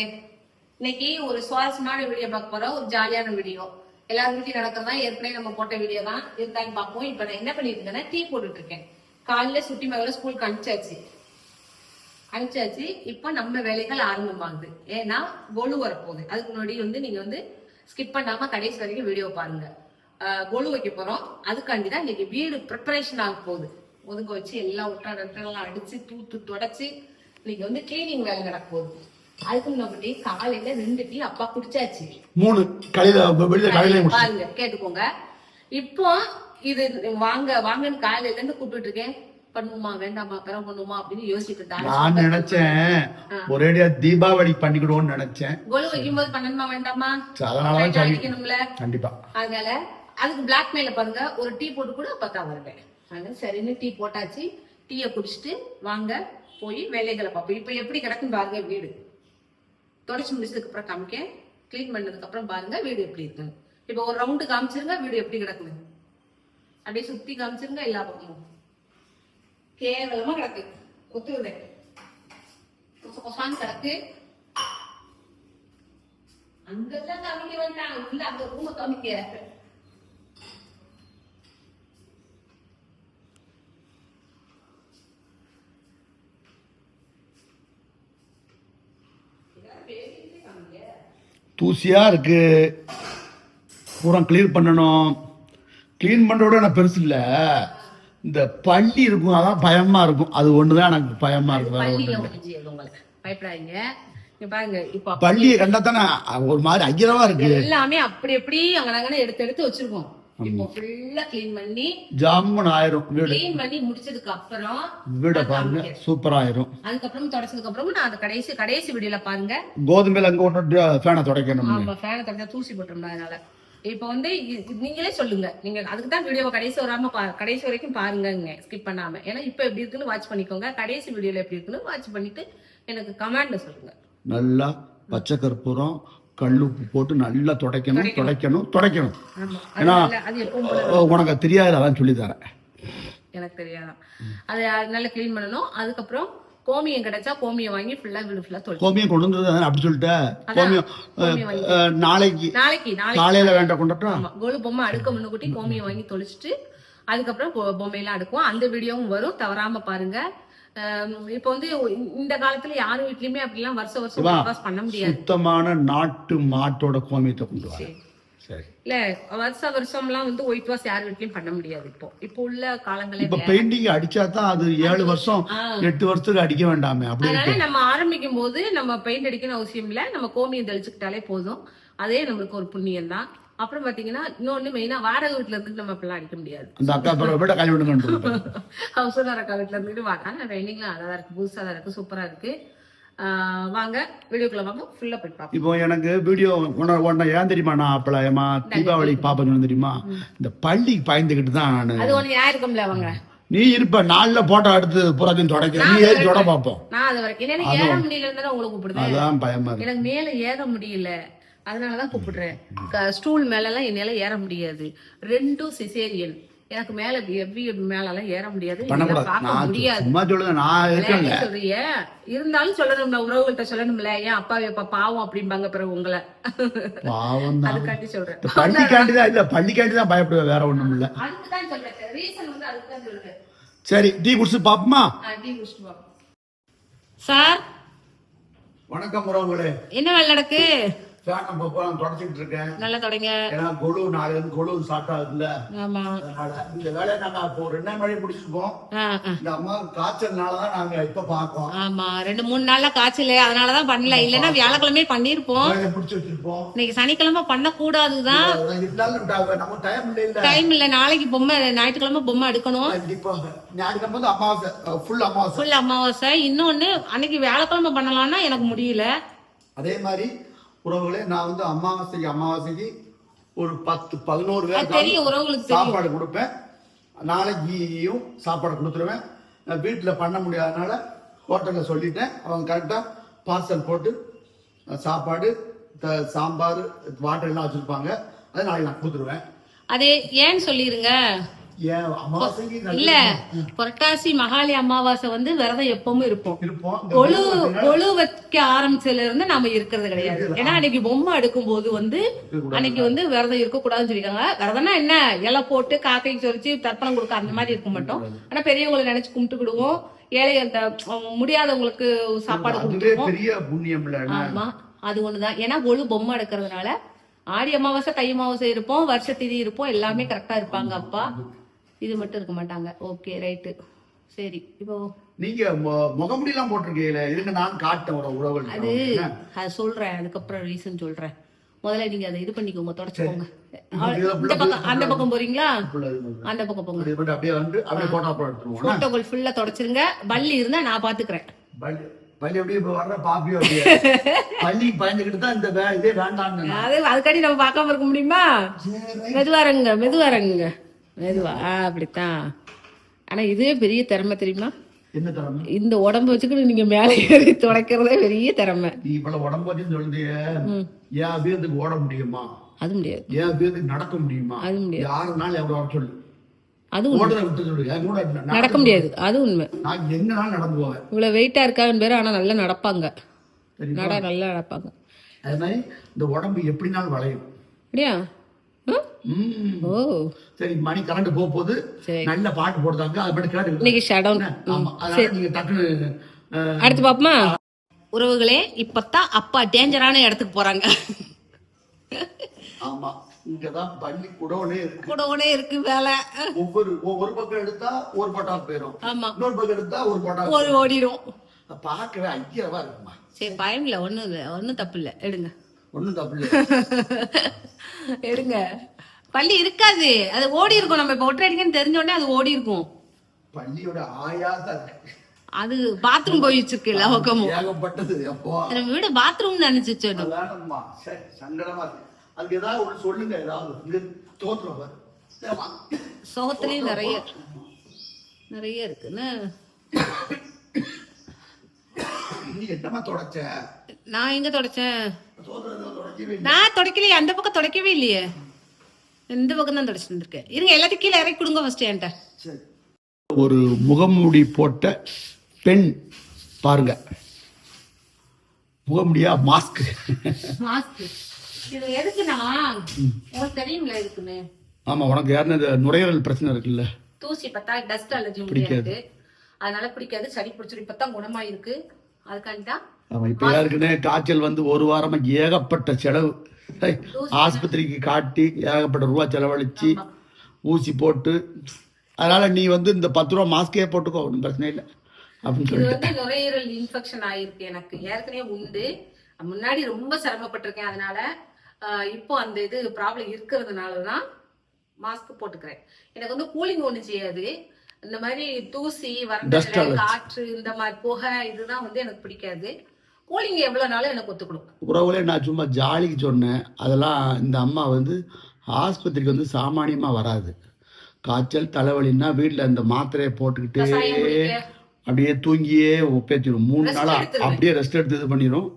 இன்னைக்கு ஒரு சுவாரஸ்யமான வீடியோ பார்க்க போறோம். ஒரு ஜாலியான வீடியோ எல்லாரும் வீட்லயும் நடக்கிறதா? ஏற்கனவே நம்ம போட்ட வீடியோ தான். இருந்தாலும் பார்ப்போம். இப்ப நான் என்ன பண்ணிட்டு இருக்கேன்னா டீ போட்டுட்டு இருக்கேன் காலையில சுட்டி மகளை ஸ்கூலுக்கு அனுப்பிச்சாச்சு. அனுப்பிச்சாச்சு. இப்போ நம்ம வேலைகள் ஆரம்பமாகுது. ஏன்னா கொலு வரப்போகுது. அதுக்கு முன்னாடி வந்து நீங்க வந்து ஸ்கிப் பண்ணாம கடைசி வரைக்கும் வீடியோ பாருங்க. ஆஹ் கொலு வைக்க போறோம். அதுக்காண்டி தான் இன்னைக்கு வீடு ப்ரிப்பரேஷன் ஆக போகுது. ஒதுங்க வச்சு எல்லாம் ஒட்டாட நட்டெல்லாம் அடிச்சு தூத்து தொடச்சு இன்னைக்கு வந்து கிளீனிங் வேலை நடக்க போகுது. அதுக்கு முன்னாடி காலையில ரெண்டு டீ அப்பா குடிச்சாச்சு. மூணு. கலையில வெளியில கலையில முடிச்சு. பாருங்க கேட்டுக்கோங்க. இப்போ இது வாங்க வாங்கன்னு காலையில இருந்து கூப்பிட்டு இருக்கேன் பண்ணுமா வேண்டாமா பிறகு பண்ணுமா அப்படின்னு யோசிச்சுட்டு இருந்தாங்க. நான் நினைச்சேன். ஒரேடியா தீபாவளி பண்ணிக்கிடுவோம்னு நினைச்சேன். கொலு பண்ணணுமா வேண்டாமா? அதனாலதான் Light சரி அடிக்கணும்ல கண்டிப்பா. அதனால அதுக்கு பிளாக் மெயில பாருங்க ஒரு டீ போட்டு கூட பார்த்தா வருவேன். அதனால சரின்னு டீ போட்டாச்சு. டீயை குடிச்சிட்டு வாங்க போய் வேலைகளை பார்ப்போம். இப்போ எப்படி கிடக்குன்னு பாருங்க வீடு. தொடச்சி முடிச்சதுக்கப்புறம் காமிக்க க்ளீன் பண்ணதுக்கப்புறம் பாருங்கள் பாருங்க வீடு எப்படி இருக்கு. இப்போ ஒரு ரவுண்டு காமிச்சிருங்க வீடு எப்படி கிடக்குது. அப்படியே சுற்றி காமிச்சிருங்க எல்லா பக்கமும். கேவலமாக கிடக்கு. ஒத்துக்குது. கொச கொசான்னு கிடக்கு. அங்கெல்லாம் காமிக்க வேண்டாம். உள்ள அந்த ரூமை காமிக்க. தூசியா இருக்கு. பூரா கிளீன் பண்ணணும். க்ளீன் பண்றத விட எனக்கு பெருசு இல்ல. இந்த பள்ளி இருக்கும் அதான் பயமா இருக்கும். அது ஒண்ணுதான் எனக்கு பயமா இருக்கும் பயப்படாதீங்க. பாருங்க இப்போ பள்ளியை கண்டா தானே ஒரு மாதிரி ஐயரவா இருக்கு. எல்லாமே அப்படி எப்படி அங்கனங்கன எடுத்து எடுத்து வச்சிருக்கோம். இப்போ ஃபுல்லா க்ளீன் பண்ணி ஜாமுன் ஆயிரும். வீடு. க்ளீன் பண்ணி முடிச்சதுக்கு அப்புறம் வீடை பாருங்க. சூப்பரா ஆயிரும். தொடச்சதுக்கு அப்புறம் நான் அந்த கடைசி கடைசி வீடியோல பாருங்க. கோதுமையில அங்க ஃபேனை துடைக்கணும் ஆமா ஃபேனை தொடச்சா தூசி போட்டோம்ல அதனால. இப்போ வந்து நீங்களே சொல்லுங்க. நீங்க அதுக்கு தான் வீடியோவை கடைசி வராம கடைசி வரைக்கும் பாருங்கங்க. ஸ்கிப் பண்ணாம. ஏன்னா இப்போ எப்படி இருக்குன்னு வாட்ச் பண்ணிக்கோங்க. கடைசி வீடியோல எப்படி இருக்குன்னு வாட்ச் பண்ணிட்டு எனக்கு கமெண்ட்ல சொல்லுங்க. நல்லா பச்சை கற்பூரம் கல் உப்பு போட்டு நல்லா துடைக்கணும் துடைக்கணும். துடைக்கணும் ஏன்னா உனக்கு தெரியாது அதான் சொல்லி தரேன் எனக்கு தெரியாதான். அது நல்லா க்ளீன் பண்ணணும். அதுக்கப்புறம் கோமியம் கிடைச்சா கோமியம் வாங்கி ஃபுல்லா வீடு ஃபுல்லா தொழில் கோமியம் கொண்டு வந்தது அப்படி சொல்லிட்டேன் கோமியம் நாளைக்கு நாளைக்கு நாளைக்கு. காலையில வேண்டாம் கொண்டாட்டா? கோலு பொம்மை அடுக்க முன்னுக்கூட்டி கோமியம் வாங்கி தொளிச்சிட்டு அதுக்கப்புறம் பொம்மையெல்லாம் அடுக்குவோம். அந்த வீடியோவும் வரும். தவறாம பாருங்க. இப்போ வந்து இந்த காலத்துல யாரும் வீட்லயுமே அப்படிலாம் வருஷம் வருஷம் பண்ண முடியாது. சுத்தமான நாட்டு மாட்டோட கோமியத்தை கொண்டு வர இல்ல வருஷ வருஷம்லாம் வந்து ஒயிட் வாஷ் யார் வீட்லயும் பண்ண முடியாது இப்போ. இப்போ உள்ள காலங்களே இப்ப பெயிண்டிங் அடிச்சா தான் அது ஏழு வருஷம் எட்டு வருஷத்துக்கு அடிக்க வேண்டாமே அதனால நம்ம ஆரம்பிக்கும் போது நம்ம பெயிண்ட் அடிக்கணும் அவசியம் இல்ல. நம்ம கோமியம் தெளிச்சுக்கிட்டாலே போதும். அதே நம்மளுக்கு ஒரு புண்ணியம் தான் அப்புறம் பாத்தீங்கன்னா இன்னொன்னு மெயினா வாடகை வீட்டுல இருந்து நம்ம இப்பெல்லாம் அடிக்க முடியாது. அந்த அக்கா பிறகு விட கல்வி விடுங்க ஹவுஸ் ஓனர் அக்கா வீட்டுல இருந்துட்டு வாங்க ட்ரைனிங்லாம் தான் இருக்கு புதுசா தான் இருக்கு சூப்பரா இருக்கு. வாங்க வீடியோக்குள்ள வாங்க ஃபுல்லா போய் பார்ப்போம். இப்போ எனக்கு வீடியோ உன்ன உன்னை ஏன் தெரியுமா நான் அப்பல ஏமா தீபாவளி பாப்பேன்னு தெரியுமா? இந்த பள்ளிக்கு பயந்துகிட்டு தான் நானு. அது ஒண்ணு ஞாயிறு இருக்கும்ல அவங்க? நீ இருப்ப நாலுல போட்டோ எடுத்து புறாத்தையும் தொடக்க நீ ஏறி தொட பார்ப்போம். நான் அது வரைக்கும். ஏற முடியல இருந்தாலும் உங்களை கூப்பிடுறேன் அதான் பயமா இருக்கு. எனக்கு மேல ஏற முடியல. அதனாலதான் கூப்பிடுறேன். க- ஸ்டூல் மேல எல்லாம் என்னால ஏற முடியாது. ரெண்டும் சிசேரியன் எனக்கு மேல எவ்வி மேல எல்லாம் ஏற முடியாது. பார்க்க முடியாது. இருந்தாலும் சொல்லணும்ல உறவுகள்கிட்ட சொல்லணும்ல. ஏன் அப்பா எப்ப பாவம் அப்படிம்பாங்க பிறகு உங்களை. பாவம் தான் அதுக்காண்டி சொல்றேன். பள்ளிக்காண்டி தான் இல்ல பள்ளிக்காண்டி தான் பயப்படுவேன் வேற ஒண்ணும் இல்ல. அதுக்கு தான் சொல்றேன். ரீசன் வந்து அதுக்கு தான் சொல்றேன். சரி டீ குடிச்சு பாப்போமா? டீ வா. சார்? வணக்கம் உறவுகளே. என்ன வேலை நடக்கு? ஃபேன் நம்ம போலாம் தொடச்சிட்டு இருக்கேன் நல்லா தொடங்க. ஏன்னா கொழு நாளைல இருந்து கொழு ஸ்டார்ட் ஆகுதுல்ல ஆமா. அதனால இந்த வேலையை நாங்க இப்போ முடிச்சிருக்கோம். ஆ, ஆ. இந்த அம்மா காய்ச்சல்னால தான் நாங்க இப்ப பாக்கோம் ஆமா ரெண்டு மூணு நாள்ல காய்ச்சல் அதனாலதான் பண்ணல. இல்லன்னா வியாழக்கிழமை பண்ணிருப்போம் பிடிச்சி வச்சிருப்போம். இன்னைக்கு சனிக்கிழமை பண்ண கூடாதுதான் நம்ம டைம் இல்ல இல்ல. டைம் இல்ல நாளைக்கு பொம்மை ஞாயிற்றுக்கிழமை பொம்மை எடுக்கணும். ஞாயிற்றுக்கிழமை வந்து அமாவாசை ஃபுல் அமாவாசை. ஃபுல் அமாவாசை. இன்னொன்னு அன்னைக்கு வியாழக்கிழமை பண்ணலாம்னா எனக்கு முடியல. அதே மாதிரி உறவுகளே நான் வந்து அமாவாசைக்கு அமாவாசைக்கு ஒரு பத்து பதினோரு பேர் சாப்பாடு கொடுப்பேன். நாளைக்கும் சாப்பாடு கொடுத்துருவேன். நான் வீட்டில் பண்ண முடியாதனால ஹோட்டலில் சொல்லிட்டேன். அவங்க கரெக்டாக பார்சல் போட்டு சாப்பாடு த- சாம்பார் வாட்டர் எல்லாம் வச்சுருப்பாங்க. அதை நாளைக்கு நான் கொடுத்துருவேன். அது ஏன்னு அமாவாசைக்கு இல்ல. புரட்டாசி மகாலி அமாவாசை வந்து விரதம் எப்பவும் இருப்போம். கொழு கொழு வைக்க ஆரம்பிச்சதுல இருந்து நாம இருக்கிறது கிடையாது. ஏன்னா அன்னைக்கு பொம்மை எடுக்கும் போது வந்து அன்னைக்கு வந்து விரதம் இருக்க கூடாதுன்னு சொல்லிருக்காங்க விரதம்னா என்ன? இலை போட்டு காக்கைக்கு சொரிச்சு தர்ப்பணம் கொடுக்க அந்த மாதிரி இருக்க மாட்டோம். ஆனா பெரியவங்களை நினைச்சு கும்பிட்டுக்கிடுவோம். ஏழை அந்த முடியாதவங்களுக்கு சாப்பாடு கொடுத்துருவோம். ஆமா. அது ஒண்ணுதான். ஏன்னா கொழு பொம்மை எடுக்கிறதுனால ஆடி அமாவாசை தை அமாவாசை இருப்போம். வருஷ திதி இருப்போம். எல்லாமே கரெக்டா இருப்பாங்க அப்பா. இது மட்டும் இருக்க மாட்டாங்க. ஓகே ரைட்டு சரி இப்போ நீங்க மு- முகமுடியெல்லாம் போட்டிருக்கீங்களே இதுக்கு நான் காட்டேன் உறவுகள். அது அது சொல்றேன் அதுக்கப்புறம் ரீசன் சொல்றேன். முதல்ல நீங்க அதை இது பண்ணிக்கோங்க தொடச்சுக்கோங்க இந்த பக்கம் அந்த பக்கம் போறீங்களா. அந்த பக்கம் போங்க. இது மட்டும் அப்படியே வந்து அப்படியே போட்டோ அப்புறம் எடுத்துருவோம் போட்டோகள் ஃபுல்லா தொடச்சிருங்க. பள்ளி இருந்தா நான் பாத்துக்கிறேன். அது அதுக்காண்டி நம்ம பார்க்காம இருக்க முடியுமா? மெதுவா இறங்குங்க. மெதுவா. அப்படித்தான். ஆனா இதுவே பெரிய திறமை தெரியுமா? இந்த உடம்பு வச்சுக்கிட்டு நீங்க மேலே ஏறி துடைக்கிறதே பெரிய திறமை. நீ இவ்வளவு உடம்பு வச்சுன்னு சொல்லுதிய ம். ஏன் வீரத்துக்கு ஓட முடியுமா? அது முடியாது. ஏன் வீரத்துக்கு நடக்க முடியுமா? அது முடியாது. யாருனாலும் எவ்வளவு வர சொல்லு. அது நடக்க முடியாது. அது உண்மை. இவ்வளவு வெயிட்டா இருக்கான்னு பேரு ஆனா நல்லா நடப்பாங்க. நட நல்லா நடப்பாங்க. அது மாதிரி இந்த உடம்பு எப்படினாலும் வளையும். அப்படியா. ஓ. சரி மணி கரண்ட் போக போகுது சரி. நல்ல பாட்டு போடுறாங்க. அது மட்டும் கேட்டு இன்னைக்கு ஷட் டவுன் ஆமா அதனால நீங்க டக்குனு அடுத்து பாப்போமா? உறவுகளே இப்பதான் அப்பா டேஞ்சரான இடத்துக்கு போறாங்க. ஆமா இங்கதான் பள்ளி குடோனே இருக்கு. வேலை. ஒவ்வொரு ஒவ்வொரு பக்கம் எடுத்தா ஒரு பட்டா போயிடும் ஆமா. இன்னொரு பக்கம் எடுத்தா ஒரு பட்டா ஒரு ஓடிடும் இருக்குமா? சரி பயம் இல்ல ஒண்ணும் இல்ல ஒண்ணும் தப்பு இல்ல. எடுங்க. ஒண்ணும் தப்பு எடுங்க. பள்ளி இருக்காது. அது ஓடி இருக்கும். நம்ம இப்ப ஒற்றை தெரிஞ்ச உடனே அது ஓடி இருக்கும். பள்ளியோட ஆயா அது. பாத்ரூம் போய் வச்சிருக்கு எல்லா பக்கமும். ஏகப்பட்டது. எப்போ நம்ம வீடு பாத்ரூம் நினைச்சு வச்சிடணும் வேணாம்மா சரி சங்கடமா இருக்கு. அதுக்கு ஏதாவது ஒண்ணு சொல்லுங்க. ஏதாவது ஏம்மா? சோகத்துலயும் நிறைய நிறைய இருக்குன்னு. நீ என்னமா தொடச்ச? நான் எங்க தொடச்சேன். நான் தொடக்கலையே அந்த பக்கம் தொடக்கவே இல்லையே. இந்த பக்கம் தான் தொடச்சிட்டு இருந்திருக்கேன் இருங்க எல்லாத்தையும் கீழே இறக்கி கொடுங்க ஃபர்ஸ்ட் என்கிட்ட. சரி. ஒரு முகமூடி போட்ட பெண் பாருங்க. முகமுடியா மாஸ்க் மாஸ்க் இது எதுக்குன்னா உங்களுக்கு தெரியும்ல இருக்குன்னு ஆமா உனக்கு யாருன்னு இந்த நுரையீரல் பிரச்சனை இருக்குல்ல. தூசி பத்தா டஸ்ட் அலர்ஜி முடியாது அதனால பிடிக்காது சளி பிடிச்சிடும் இப்பதான் குணமாயிருக்கு. அதுக்காண்டி தான் ஆமா இப்ப யாருக்குன்னு காய்ச்சல் வந்து ஒரு வாரமா ஏகப்பட்ட செலவு. ஆஸ்பத்திரிக்கு காட்டி ஏகப்பட்ட ரூபா செலவழிச்சு ஊசி போட்டு. அதனால நீ வந்து இந்த பத்து ரூபா மாஸ்கே போட்டுக்கோ ஒன்றும் பிரச்சனை இல்லை. அப்படின்னு இது சொல்லி வந்து நுரையீரல் இன்ஃபெக்ஷன் ஆயிருக்கு எனக்கு. ஏற்கனவே உண்டு. முன்னாடி ரொம்ப சிரமப்பட்டிருக்கேன். அதனால இப்போ அந்த இது ப்ராப்ளம் இருக்கிறதுனால தான் மாஸ்க் போட்டுக்கிறேன். எனக்கு வந்து கூலிங் ஒண்ணு செய்யாது. இந்த மாதிரி தூசி Dust வறண்ட allergy. காற்று இந்த மாதிரி புகை இதுதான் வந்து எனக்கு பிடிக்காது. கூலிங் எவ்வளவு நாளும் எனக்கு ஒத்துக்கணும் உறவுகளே நான் சும்மா ஜாலிக்கு சொன்னேன். அதெல்லாம் இந்த அம்மா வந்து ஆஸ்பத்திரிக்கு வந்து சாமானியமாக வராது. காய்ச்சல் தலைவலின்னா வீட்டில் இந்த மாத்திரையை போட்டுக்கிட்டே. அப்படியே தூங்கியே ஒப்பேத்திடும் மூணு நாளாக. அப்படியே ரெஸ்ட் எடுத்து இது பண்ணிடும்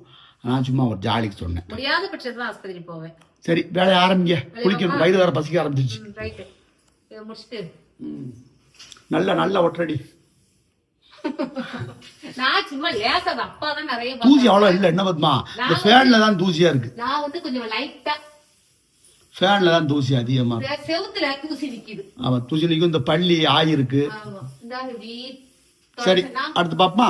நான் சும்மா ஒரு ஜாலிக்கு சொன்னேன். முடியாத பட்சத்துல ஆஸ்பத்திரி போவேன். சரி வேலையை ஆரம்பிங்க. குளிக்கணும். வயிறு வேற பசிக்க ஆரம்பிச்சிச்சு முடிச்சுட்டு. நல்ல நல்ல ஒற்றடி. நான் சும்மா லேசா அது அப்பா தான் நிறைய தூசி பார்த்தாங்க. அவ்வளோ இல்லை என்ன பத்மா? இந்த ஃபேனில் தான் தூசியாக இருக்கு. நான் வந்து கொஞ்சம் லைட்டா ஃபேனில் தான் தூசி இருக்கு. செவுத்துல தூசி நிக்குது. ஆமாம் தூசி நிற்கும் இந்த பள்ளி ஆயிருக்கு ஆமா சரி அடுத்து பாப்பமா.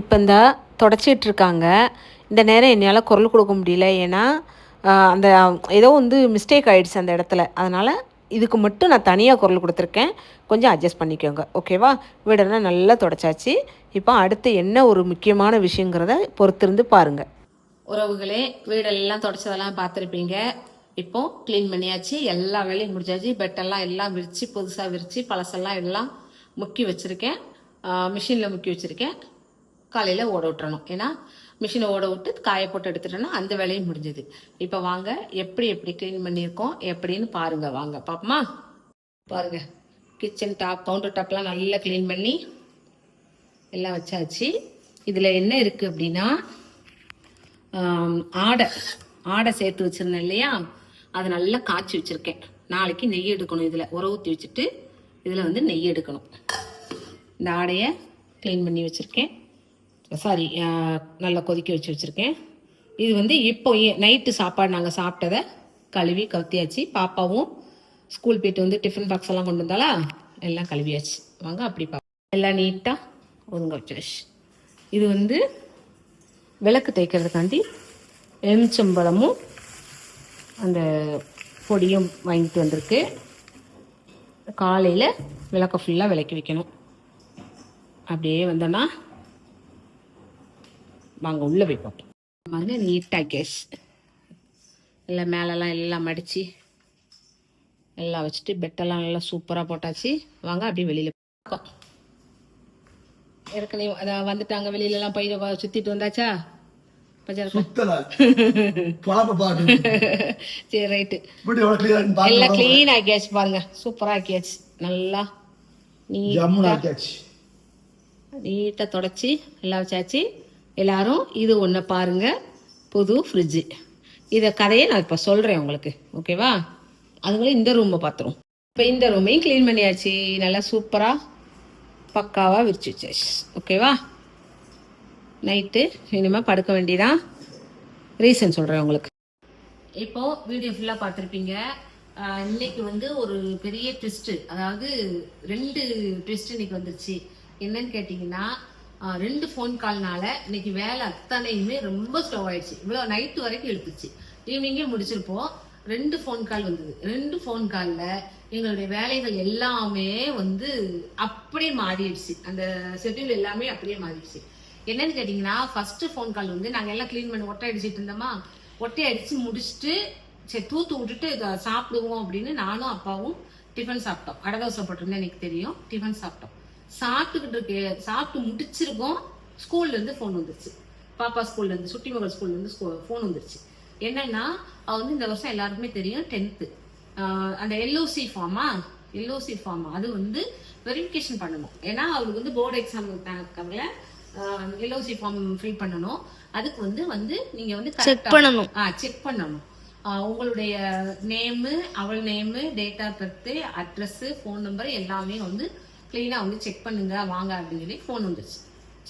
இப்போ இந்த தொடச்சிட்டு இருக்காங்க. இந்த நேரம் என்னால் குரல் கொடுக்க முடியல. ஏன்னா அந்த ஏதோ வந்து மிஸ்டேக் ஆயிடுச்சு அந்த இடத்துல. அதனால் இதுக்கு மட்டும் நான் தனியாக குரல் கொடுத்துருக்கேன். கொஞ்சம் அட்ஜஸ்ட் பண்ணிக்கோங்க. ஓகேவா வீடெல்லாம் நல்லா தொடச்சாச்சு. இப்போ அடுத்து என்ன ஒரு முக்கியமான விஷயங்கிறத பொறுத்திருந்து பாருங்கள் உறவுகளே வீடெல்லாம் தொடச்சதெல்லாம் பார்த்துருப்பீங்க. இப்போ க்ளீன் பண்ணியாச்சு. எல்லா வேலையும் முடிச்சாச்சு பெட்டெல்லாம் எல்லாம் விரித்து புதுசாக விரித்து பழசெல்லாம் எல்லாம் முக்கி வச்சுருக்கேன். மிஷினில் முக்கி வச்சுருக்கேன். காலையில் ஓட விட்டுறணும். ஏன்னா மிஷினை ஓட விட்டு காய போட்டு எடுத்துட்டோன்னா அந்த வேலையும் முடிஞ்சது. இப்போ வாங்க எப்படி எப்படி க்ளீன் பண்ணியிருக்கோம் எப்படின்னு பாருங்க வாங்க. பாப்பமா? பாருங்க. கிச்சன் டாப் கவுண்டர் டாப்லாம் நல்லா க்ளீன் பண்ணி எல்லாம் வச்சாச்சு. இதில் என்ன இருக்குது அப்படின்னா ஆடை. ஆடை சேர்த்து வச்சிருந்தேன் இல்லையா? அதை நல்லா காய்ச்சி வச்சுருக்கேன். நாளைக்கு நெய் எடுக்கணும் இதில். உர ஊற்றி வச்சுட்டு இதில் வந்து நெய் எடுக்கணும். இந்த ஆடையை க்ளீன் பண்ணி வச்சுருக்கேன். சாரி நல்லா கொதிக்க வச்சு வச்சுருக்கேன். இது வந்து இப்போ நைட்டு சாப்பாடு நாங்கள் சாப்பிட்டதை கழுவி கவுத்தியாச்சு. பாப்பாவும் ஸ்கூல் போயிட்டு வந்து டிஃபன் பாக்ஸ் எல்லாம் கொண்டு வந்தாலா எல்லாம் கழுவியாச்சு. வாங்க அப்படி பா எல்லாம் நீட்டாக ஒதுங்க வச்சாச்சு இது வந்து விளக்கு தேய்க்கிறதுக்காண்டி எலுமிச்சம்பழமும் அந்த பொடியும் வாங்கிட்டு வந்திருக்கு. காலையில் விளக்க ஃபுல்லாக விளக்கி வைக்கணும். அப்படியே வந்தோன்னா வாங்க உள்ளே போய் பார்ப்போம். பாருங்க நீட்டாக கேஸ் எல்லாம் மேலெல்லாம் எல்லாம் மடித்து எல்லாம் வச்சுட்டு பெட்டெல்லாம் நல்லா சூப்பராக போட்டாச்சு. வாங்க அப்படியே வெளியில் ஏற்கனவே அதான் வந்துட்டாங்க வெளியிலலாம் போய் சுற்றிட்டு வந்தாச்சா? சரி ரைட்டு. எல்லாம் க்ளீன் ஆக்கியாச்சு பாருங்க. சூப்பராக ஆக்கியாச்சு. நல்லா நீ ஜம்முன்னு ஆக்கியாச்சு. நீட்டாக தொடச்சி எல்லாம் வச்சாச்சு. எல்லாரும் இது ஒன்றை பாருங்க. புது ஃப்ரிட்ஜு இதை கதையை நான் இப்போ சொல்கிறேன் உங்களுக்கு. ஓகேவா அதுங்களும் இந்த ரூமை பார்த்துரும் இப்போ இந்த ரூமையும் க்ளீன் பண்ணியாச்சு. நல்லா சூப்பராக பக்காவாக விரிச்சு வச்சாச்சு. ஓகேவா நைட்டு இனிமேல் படுக்க வேண்டியதான் ரீசன் சொல்கிறேன் உங்களுக்கு. இப்போது வீடியோ ஃபுல்லாக பார்த்துருப்பீங்க இன்னைக்கு வந்து ஒரு பெரிய ட்விஸ்ட்டு அதாவது ரெண்டு ட்விஸ்ட் இன்னைக்கு வந்துருச்சு. என்னன்னு கேட்டிங்கன்னா ரெண்டு ஃபோன் கால்னால இன்னைக்கு வேலை அத்தனையுமே ரொம்ப ஸ்லோ ஆயிடுச்சு. இவ்வளோ நைட்டு வரைக்கும் இழுத்துச்சு. ஈவினிங்கே முடிச்சிருப்போம். ரெண்டு ஃபோன் கால் வந்தது. ரெண்டு ஃபோன் காலில் எங்களுடைய வேலைகள் எல்லாமே வந்து அப்படியே மாறிடுச்சு. அந்த ஷெட்யூல் எல்லாமே அப்படியே மாறிடுச்சு. என்னன்னு கேட்டிங்கன்னா ஃபஸ்ட்டு ஃபோன் கால் வந்து நாங்கள் எல்லாம் க்ளீன் பண்ணி ஒட்டை அடிச்சிட்டு இருந்தோமா? ஒட்டை அடித்து முடிச்சுட்டு சரி தூத்து விட்டுட்டு இதை சாப்பிடுவோம் அப்படின்னு நானும் அப்பாவும் டிஃபன் சாப்பிட்டோம். அடதோசை போட்டிருந்தேன் எனக்கு தெரியும். டிஃபன் சாப்பிட்டோம். சாப்பிட்டுக்கிட்டு இருக்கே சாப்பிட்டு முடிச்சிருக்கோம். ஸ்கூல்ல இருந்து ஃபோன் வந்துருச்சு. பாப்பா ஸ்கூல்ல இருந்து சுட்டி மகள் ஸ்கூல்ல இருந்து ஃபோன் வந்துருச்சு. என்னன்னா அவ வந்து இந்த வருஷம் எல்லாருக்குமே தெரியும் டென்த்து அந்த எல்ஓசி ஃபார்மா எல்ஓசி ஃபார்ம் அது வந்து வெரிஃபிகேஷன் பண்ணணும். ஏன்னா அவளுக்கு வந்து போர்டு எக்ஸாம் கவலை எல்ஓசி ஃபார்ம் ஃபில் பண்ணணும். அதுக்கு வந்து வந்து நீங்க வந்து செக் பண்ணணும். ஆ செக் பண்ணணும். உங்களுடைய நேமு அவள் name date of birth address phone number எல்லாமே வந்து க்ளீனாக வந்து செக் பண்ணுங்க வாங்க அப்படின்னு சொல்லி ஃபோன் வந்துருச்சு.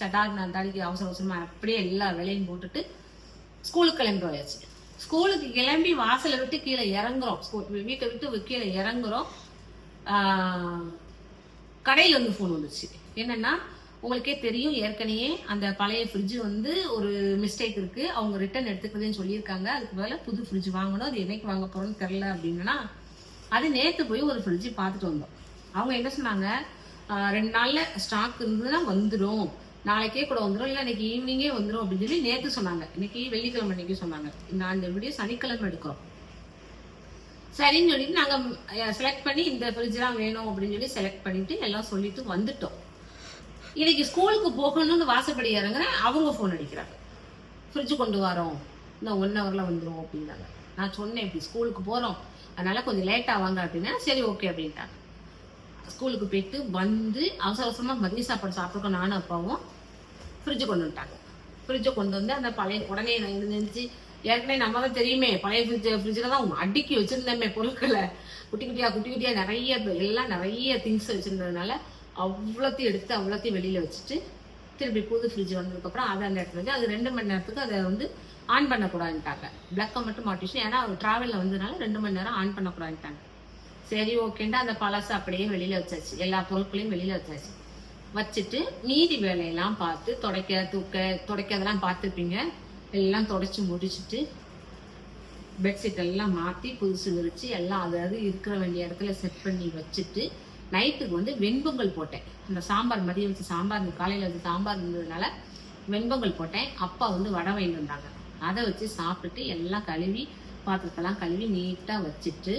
சட்டாக்கு நான் அவசர அவசரமாக அப்படியே எல்லா வேலையும் போட்டுட்டு ஸ்கூலுக்கு கிளம்பி போயாச்சு ஸ்கூலுக்கு கிளம்பி வாசலை விட்டு கீழே இறங்குறோம். ஸ்கூல் வீட்டை விட்டு கீழே இறங்குறோம். கடையில் வந்து ஃபோன் வந்துச்சு என்னென்னா உங்களுக்கே தெரியும் ஏற்கனவே அந்த பழைய ஃப்ரிட்ஜ் வந்து ஒரு மிஸ்டேக் இருக்குது அவங்க ரிட்டர்ன் எடுத்துக்கிறதுன்னு சொல்லியிருக்காங்க. அதுக்கு பதிலாக புது ஃப்ரிட்ஜ் வாங்கணும். அது என்னைக்கு வாங்க போகிறோன்னு தெரில அப்படின்னா அது நேற்று போய் ஒரு ஃப்ரிட்ஜ் பார்த்துட்டு வந்தோம். அவங்க என்ன சொன்னாங்க? ரெண்டு நாளில் ஸ்டாக் இருந்ததுன்னா வந்துடும் நாளைக்கே கூட வந்துடும் இல்லை இன்னைக்கு ஈவினிங்கே வந்துடும் அப்படின்னு சொல்லி நேற்று சொன்னாங்க. இன்னைக்கு வெள்ளிக்கிழமை அன்னைக்கு சொன்னாங்க. நான் இந்த வீடியோ சனிக்கிழமை எடுக்கிறோம். சரின்னு சொல்லிட்டு நாங்கள் செலக்ட் பண்ணி இந்த ஃப்ரிட்ஜெலாம் வேணும் அப்படின்னு சொல்லி செலக்ட் பண்ணிட்டு எல்லாம் சொல்லிட்டு வந்துட்டோம். இன்னைக்கு ஸ்கூலுக்கு போகணும்னு வாசப்படி இறங்குறேன் அவங்க ஃபோன் அடிக்கிறாங்க. ஃப்ரிட்ஜ் கொண்டு வரோம். இன்னும் ஒன் ஹவரில் வந்துடும் அப்படின்னாங்க. நான் சொன்னேன் இப்படி ஸ்கூலுக்கு போகிறோம் அதனால கொஞ்சம் லேட்டாக வாங்க அப்படின்னா சரி ஓகே அப்படின்ட்டாங்க. ஸ்கூலுக்கு போயிட்டு வந்து அவசர அவசரமாக மதிய சாப்பாடு சாப்பிட்ருக்கோம் நானும் அப்பாவும் ஃப்ரிட்ஜு கொண்டு வந்துட்டாங்க. ஃப்ரிட்ஜை கொண்டு வந்து அந்த பழைய உடனே நான் இருந்துச்சு ஏற்கனவே நம்ம தான் தெரியுமே பழைய ஃப்ரிட்ஜ் ஃப்ரிட்ஜில் தான் அடுக்கி வச்சிருந்தோமே பொருட்களை. குட்டி குட்டியாக குட்டி குட்டியாக நிறைய எல்லாம் நிறைய திங்ஸ் வச்சுருந்ததுனால அவ்வளோத்தையும் எடுத்து அவ்வளோத்தையும் வெளியில் வச்சுட்டு திருப்பி புது ஃப்ரிட்ஜ் வந்ததுக்கப்புறம் அதை அந்த இடத்துல வச்சு அது ரெண்டு மணி நேரத்துக்கு அதை வந்து ஆன் பண்ணக்கூடாதுட்டாங்க பிளக்கை மட்டும் மாட்டிச்சு. ஏன்னா அவர் ட்ராவலில் வந்ததுனால ரெண்டு மணி நேரம் ஆன் பண்ணக்கூடாதுட்டாங்க சரி ஓகேன்ட்டு அந்த பழசை அப்படியே வெளியில் வச்சாச்சு. எல்லா பொருட்களையும் வெளியில் வச்சாச்சு. வச்சுட்டு மீதி வேலையெல்லாம் பார்த்து துடைக்க தூக்க துடைக்கிறதெல்லாம் பார்த்துருப்பீங்க. எல்லாம் துடைச்சி முடிச்சுட்டு பெட்ஷீட் எல்லாம் மாற்றி புதுசு விரித்து எல்லாம் அதாவது இருக்கிற வேண்டிய இடத்துல செட் பண்ணி வச்சுட்டு நைட்டுக்கு வந்து வெண்பொங்கல் போட்டேன். அந்த சாம்பார் மதியம் வச்சு சாம்பார் காலையில் வச்சு சாம்பார் இருந்ததுனால வெண்பொங்கல் போட்டேன். அப்பா வந்து வடை வாங்கிட்டு வந்தாங்க. அதை வச்சு சாப்பிட்டுட்டு எல்லாம் கழுவி பாத்திரத்தெல்லாம் கழுவி நீட்டாக வச்சுட்டு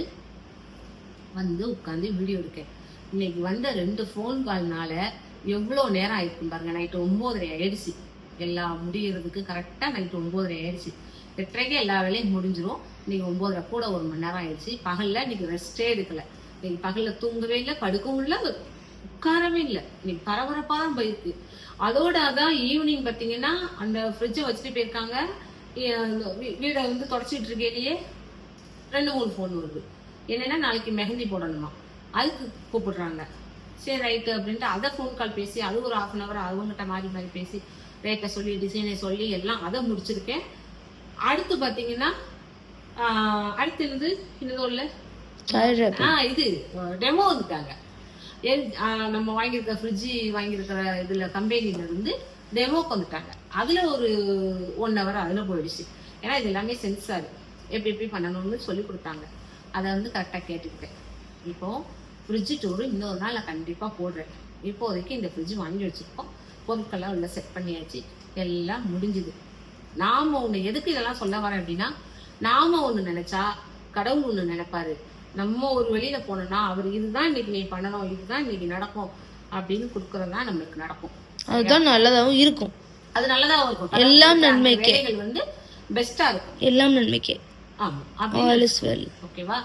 வந்து உட்காந்து வீடியோ எடுக்கேன். இன்னைக்கு வந்த ரெண்டு ஃபோன் கால்னால எவ்வளோ நேரம் ஆயிருக்கும் பாருங்க நைட்டு ஒம்போதரை ஆயிடுச்சு. எல்லாம் முடியறதுக்கு கரெக்டாக நைட்டு ஒம்போதரை ஆயிடுச்சு. எட்டரைக்கே எல்லா வேலையும் முடிஞ்சிரும். இன்னைக்கு ஒம்போதரை கூட ஒரு மணி நேரம் ஆயிடுச்சு. பகலில் இன்னைக்கு ரெஸ்டே எடுக்கல. இன்னைக்கு பகலில் தூங்கவே இல்லை படுக்கவும் இல்லை உட்காரவே இல்லை. இன்னைக்கு பரபரப்பாக தான் போயிருக்கு. அதோட அதான் ஈவினிங் பார்த்தீங்கன்னா அந்த ஃப்ரிட்ஜை வச்சுட்டு போயிருக்காங்க. வீ- வீடை வந்து தொடச்சிட்டு இருக்கையிலேயே ரெண்டு மூணு ஃபோன் வருது. என்னன்னா நாளைக்கு மெஹந்தி போடணுமா? அதுக்கு கூப்பிடுறாங்க. சரி ரைட்டு அப்படின்ட்டு அதை ஃபோன் கால் பேசி அது ஒரு ஹாஃப் அன் ஹவர் அவங்ககிட்ட மாறி மாறி பேசி ரேட்டை சொல்லி டிசைனை சொல்லி எல்லாம் அதை முடிச்சிருக்கேன். அடுத்து பார்த்தீங்கன்னா அடுத்து என்னது? இன்னதும் இல்லை ஆ இது டெமோ வந்துட்டாங்க. நம்ம வாங்கியிருக்க ஃப்ரிட்ஜு வாங்கியிருக்கிற இதுல கம்பெனில இருந்து டெமோக்கு வந்துட்டாங்க. அதுல ஒரு ஒன் ஹவர் அதுல போயிடுச்சு. ஏன்னா இது எல்லாமே சென்சார் எப்படி எப்படி பண்ணணும்னு சொல்லி கொடுத்தாங்க. அதை வந்து கரெக்டாக கேட்டுக்கிட்டேன். இப்போ ஃப்ரிட்ஜு டூரு இன்னொரு நாள் நான் கண்டிப்பாக போடுறேன். இப்போதைக்கு இந்த ஃப்ரிட்ஜ் வாங்கி வச்சிருக்கோம். பொருட்கள்லாம் உள்ள செட் பண்ணியாச்சு. எல்லாம் முடிஞ்சுது. நாம ஒண்ணு எதுக்கு இதெல்லாம் சொல்ல வரேன் அப்படின்னா நாம ஒண்ணு நினைச்சா கடவுள் ஒண்ணு நினைப்பாரு. நம்ம ஒரு வெளியில போனோம்னா அவர் இதுதான் இன்னைக்கு நீ பண்ணணும் இதுதான் இன்னைக்கு நடக்கும் அப்படின்னு கொடுக்கறதா நம்மளுக்கு நடக்கும். அதுதான் நல்லதாகவும் இருக்கும். அது நல்லதா இருக்கும். எல்லாம் நன்மைக்கே. வந்து பெஸ்டா இருக்கும். எல்லாம் நன்மைக்கே. ஆமா அப்படி ஆல் இஸ் வெல் ஓகேவா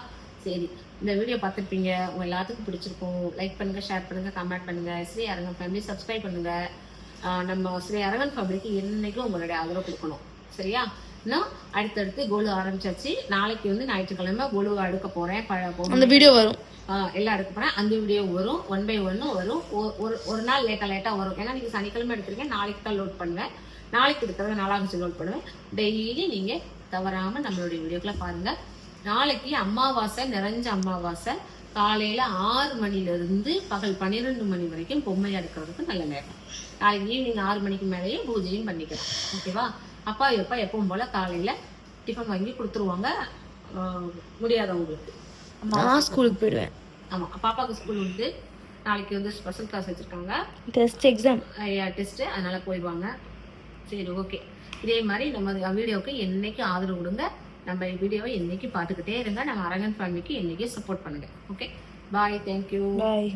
சரி. இந்த வீடியோ பார்த்துருப்பீங்க. உங்க எல்லாத்துக்கும் பிடிச்சிருக்கும். லைக் பண்ணுங்க ஷேர் பண்ணுங்க கமெண்ட் பண்ணுங்க. ஸ்ரீ அரங்கன் ஃபேமிலி சப்ஸ்கிரைப் பண்ணுங்க. ஆஹ் நம்ம ஸ்ரீ அரங்கன் ஃபேமிலிக்கு என்னைக்கும் உங்களுடைய ஆதரவு கொடுக்கணும். சரியா? இன்னும் அடுத்தடுத்து கோலு ஆரம்பிச்சாச்சு. நாளைக்கு வந்து ஞாயிற்றுக்கிழமை கோலு அடுக்க போறேன். பழ அந்த வீடியோ வரும். எல்லாம் எடுக்க போறேன். அந்த வீடியோ வரும். ஒன் பை ஒன்னு வரும். ஒரு ஒரு நாள் லேட்டா லேட்டா வரும். ஏன்னா நீங்க சனிக்கிழமை எடுத்திருக்கேன் நாளைக்கு தான் லோட் பண்ணுவேன். நாளைக்கு எடுக்கிறத நாளாக லோட் பண்ணுவேன். டெய்லி நீங்க தவறாம நம்மளுடைய வீடியோக்களை பாருங்க. நாளைக்கு அமாவாசை நிறைஞ்ச அமாவாசை. காலையில ஆறு மணில இருந்து பகல் பன்னிரெண்டு மணி வரைக்கும் பொம்மையா எடுக்கிறதுக்கு நல்ல நேரம். நாளைக்கு ஈவினிங் ஆறு மணிக்கு மேலேயே பூஜையும் பண்ணிக்கலாம். ஓகேவா அப்பா எப்பா எப்பவும் போல காலையில டிஃபன் வாங்கி கொடுத்துருவாங்க. முடியாதவங்களுக்கு. அம்மா நான் ஸ்கூலுக்கு போயிடுவேன். ஆமா பாப்பாக்கு ஸ்கூல் உண்டு. நாளைக்கு வந்து ஸ்பெஷல் கிளாஸ் வச்சிருக்காங்க. டெஸ்ட் எக்ஸாம் டெஸ்ட் அதனால போயிடுவாங்க. சரி ஓகே இதே மாதிரி நம்ம வீடியோவுக்கு என்னைக்கு ஆதரவு கொடுங்க. நம்ம வீடியோவை என்னைக்கு பார்த்துக்கிட்டே இருங்க. நம்ம அரங்கன் ஃபேமிலிக்கு என்னைக்கு சப்போர்ட் பண்ணுங்க. Okay bye thank you bye